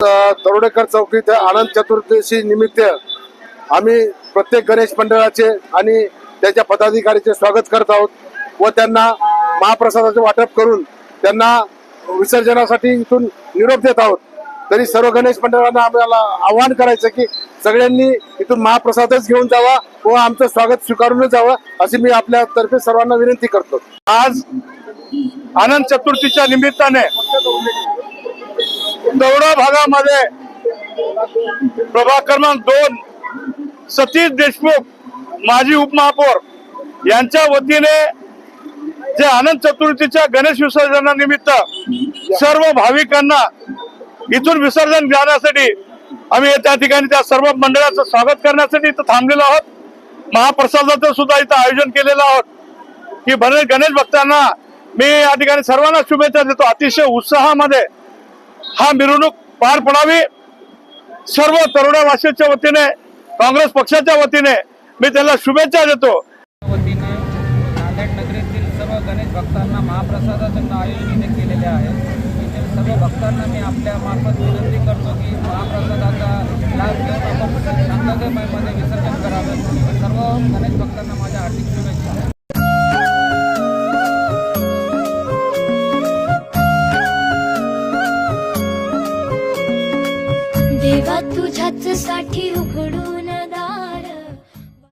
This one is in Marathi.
तरोडेकर चौकीत आनंद चतुर्दशी निमित्त आम्ही प्रत्येक गणेश मंडळाचे आणि त्याच्या पदाधिकारीचे स्वागत करत आहोत व त्यांना महाप्रसादाचे वाटप करून त्यांना विसर्जनासाठी इथून निरोप देत आहोत. तरी सर्व गणेश मंडळांना आम्हाला आवाहन करायचं की सगळ्यांनी इथून महाप्रसादच घेऊन जावा व आमचं स्वागत स्वीकारूनच जावं अशी मी आपल्या तर्फे सर्वांना विनंती करतो. आज आनंद चतुर्थीच्या निमित्ताने भागामध्ये प्रभाग क्रमांक दोन सतीश देशमुख माजी उपमहापौर यांच्या वतीने जे आनंद चतुर्थीच्या गणेश विसर्जनानिमित्त सर्व भाविकांना इथून विसर्जन जाण्यासाठी आम्ही त्या ठिकाणी त्या सर्व मंडळाचं स्वागत करण्यासाठी इथं थांबलेलो आहोत. महाप्रसादाचं सुद्धा इथं आयोजन केलेलं आहोत. की बरेच गणेश भक्तांना मी या ठिकाणी सर्वांना शुभेच्छा देतो. अतिशय उत्साहामध्ये हा मिरवणूक पार पडावी. सर्व तरुणवासीच्या वतीने काँग्रेस पक्षाच्या वतीने मी त्यांना शुभेच्छा देतो. वतीने नांदेड नगरीतील सर्व गणेश भक्तांना महाप्रसादाचं आयोजन केलेले आहे. सर्व भक्तांना मी आपल्या मार्फत विनंती करतो की महाप्रसादाचा लाभ घेऊन आपण शांततेमयमध्ये विसर्जन करावं. सर्व गणेश भक्तांना माझ्या हार्दिक शुभेच्छा. साठी उघडून